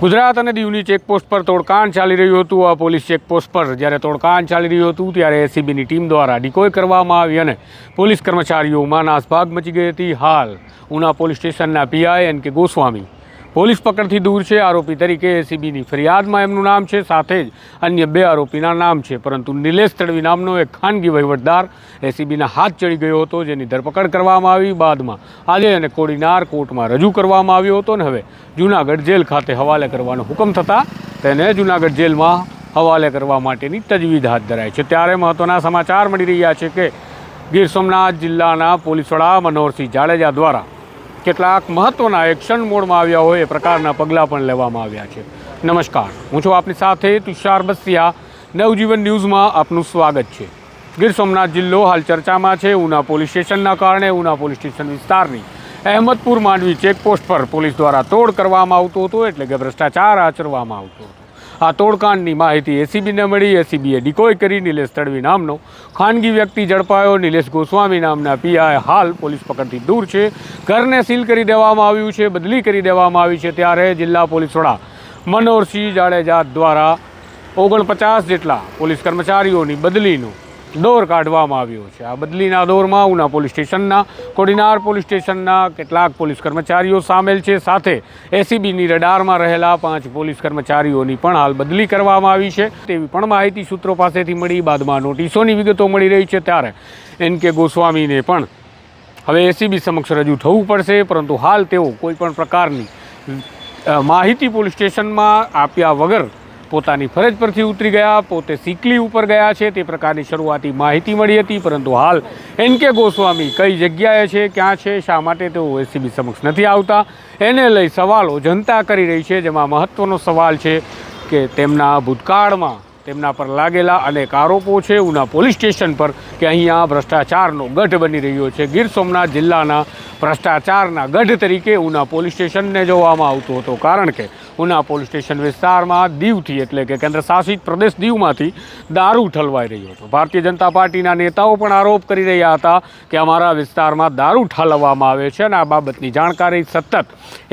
ગુજરાત અને દીવની ચેકપોસ્ટ પર તોડકાણ ચાલી રહ્યું હતું. આ પોલીસ ચેકપોસ્ટ પર જ્યારે તોડકાણ ચાલી રહ્યું હતું ત્યારે એસીબીની ટીમ દ્વારા ડિકોય કરવામાં આવી અને પોલીસ કર્મચારીઓમાં નાસભાગ મચી ગઈ હતી. હાલ ઉના પોલીસ સ્ટેશનના PI N K Goswami police પકડથી દૂર છે. આરોપી તરીકે એસીબીની ફરિયાદમાં એમનું નામ છે, સાથે જ અન્ય બે આરોપીના નામ છે. પરંતુ નિલેશ તડવી નામનો એક ખાનગી વહીવટદાર એસીબીના હાથ ચડી ગયો હતો, જેની ધરપકડ કરવામાં આવી. બાદમાં આજે અને કોડીનાર કોર્ટમાં રજૂ કરવામાં આવ્યો હતો ને હવે જૂનાગઢ જેલ ખાતે હવાલે કરવાનો હુકમ થતાં તેને જૂનાગઢ જેલમાં હવાલે કરવા માટેની તજવીજ હાથ ધરાઈ છે. ત્યારે મહત્ત્વના સમાચાર મળી રહ્યા છે કે ગીર સોમનાથ જિલ્લાના પોલીસ વડા મનોહરસિંહ જાડેજા દ્વારા કેટલાક મહત્ત્વના એક્શન મોડમાં આવ્યા હોય, એ પ્રકારના પગલાં પણ લેવામાં આવ્યા છે. નમસ્કાર, હું છું આપની સાથે તુષાર બસિયા. નવજીવન ન્યૂઝમાં આપનું સ્વાગત છે. ગીર સોમનાથ જિલ્લો હાલ ચર્ચામાં છે, ઉના પોલીસ સ્ટેશનના કારણે, ઉના પોલીસ સ્ટેશન વિસ્તારની અહેમદપુર માંડવી ચેકપોસ્ટ પર પોલીસ દ્વારા તોડ કરવામાં આવતો હતો, એટલે કે ભ્રષ્ટાચાર આચરવામાં આવતો હતો. આ તોડકાંડની માહિતી એસીબીને મળી. એસીબીએ ડિકોય કરી નિલેશ તડવી નામનો. ખાનગી વ્યક્તિ ઝડપાયો. નિલેશ ગોસ્વામી નામના પીઆઈ હાલ પોલીસ પકડથી દૂર છે. ઘરને સીલ કરી દેવામાં આવ્યું છે, બદલી કરી દેવામાં આવી છે ત્યારે જિલ્લા પોલીસ વડા મનોહરસિંહ જાડેજા દ્વારા ઓગણપચાસ જેટલા પોલીસ કર્મચારીઓની બદલીનો દોર કાઢવામાં આવ્યો છે. આ બદલીના દોરમાં ઉના પોલીસ સ્ટેશનના, કોડીનાર પોલીસ સ્ટેશનના કેટલાક પોલીસ કર્મચારીઓ સામેલ છે. સાથે એસીબીની રડારમાં રહેલા પાંચ પોલીસ કર્મચારીઓની પણ હાલ બદલી કરવામાં આવી છે. તેવી પણ માહિતી સૂત્રો પાસેથી મળી. બાદમાં નોટિસોની વિગતો મળી રહી છે. ત્યારે એન કે ગોસ્વામીને પણ હવે એસીબી સમક્ષ રજૂ થવું પડશે. પરંતુ હાલ તેઓ કોઈપણ પ્રકારની માહિતી પોલીસ સ્ટેશનમાં આપ્યા વગર પોતાની ફરજ પરથી ઉતરી ગયા, પોતે સિકલી ઉપર ગયા છે, તે પ્રકારની શરૂઆતી માહિતી મળી હતી, પરંતુ હાલ એન કે ગોસ્વામી કઈ જગ્યાએ છે, ક્યાં છે, શા માટે તેઓ એસીબી સમક્ષ નથી આવતા, એને લઈ સવાલો જનતા કરી રહી છે, જેમાં મહત્ત્વનો સવાલ છે કે તેમના ભૂતકાળમાં તેમના પર લાગેલા અનેક આરોપો છે. ઉના પોલીસ સ્ટેશન પર કે અહીંયા ભ્રષ્ટાચારનો ગઢ બની રહ્યો છે. ગીર સોમનાથ જિલ્લાના ભ્રષ્ટાચારના ગઢ તરીકે ઉના પોલીસ સ્ટેશનને જોવામાં આવતું હતું. કારણ કે ઉના પોલીસ સ્ટેશન વિસ્તારમાં દીવથી એટલે કે કેન્દ્ર શાસિત પ્રદેશ દીવમાંથી દારૂ ઠલવાઈ રહ્યો હતો. ભારતીય જનતા પાર્ટીના નેતાઓ પણ આરોપ કરી રહ્યા હતા કે અમારા વિસ્તારમાં દારૂ ઠાલવવામાં આવે છે અને આ બાબતની જાણકારી સતત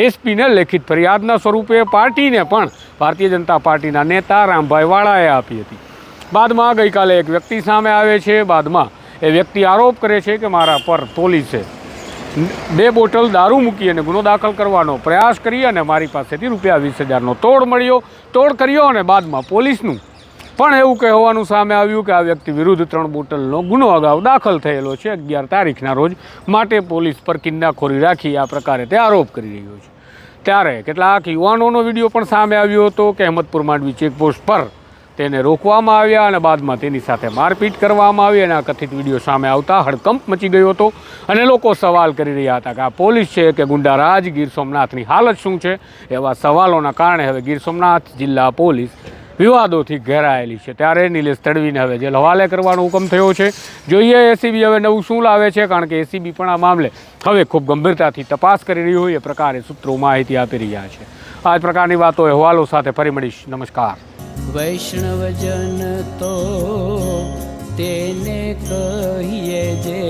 એસપીને લેખિત ફરિયાદના સ્વરૂપે પાર્ટીને પણ ભારતીય જનતા પાર્ટીના નેતા રામભાઈ વાળાએ આપી હતી. બાદમાં ગઈકાલે એક વ્યક્તિ સામે આવે છે. બાદમાં એ વ્યક્તિ આરોપ કરે છે કે મારા પર પોલીસે બે બોટલ દારૂ મૂકી અને ગુનો દાખલ કરવાનો પ્રયાસ કરી અને મારી પાસેથી રૂપિયા વીસ હજારનો તોડ મળ્યો. તોડ કર્યો અને બાદમાં પોલીસનું પણ એવું કહેવાનું સામે આવ્યું કે આ વ્યક્તિ વિરુદ્ધ ત્રણ બોટલનો ગુનો અગાઉ દાખલ થયેલો છે. અગિયાર તારીખના રોજ માટે પોલીસ પર કિન્નાખોરી રાખી આ પ્રકારે તે આરોપ કરી રહ્યો છે. ત્યારે કેટલાક યુવાનોનો વીડિયો પણ સામે આવ્યો હતો કે અહેમદપુર માંડવી ચેકપોસ્ટ પર તેને રોકવામાં આવ્યા અને બાદમાં તેની સાથે મારપીટ કરવામાં આવી અને આ કથિત વીડિયો સામે આવતા હડકંપ મચી ગયો હતો. અને લોકો સવાલ કરી રહ્યા હતા કે આ પોલીસ છે કે ગુંડારાજ? ગીર સોમનાથની હાલત શું છે? એવા સવાલોના કારણે હવે ગીર સોમનાથ જિલ્લા પોલીસ વિવાદોથી ઘેરાયેલી છે. ત્યારે નિલેશ તડવીને હવે જેલ હવાલે કરવાનો હુકમ થયો છે. જોઈએ એસીબી હવે નવું શું લાવે છે, કારણ કે એસીબી પણ આ મામલે હવે ખૂબ ગંભીરતાથી તપાસ કરી રહી હોય એ પ્રકારે સૂત્રો માહિતી આપી રહ્યા છે. આ જ પ્રકારની વાતો અહેવાલો સાથે ફરી મળીશ. નમસ્કાર. વૈષ્ણવજન તો તેને કહીએ જે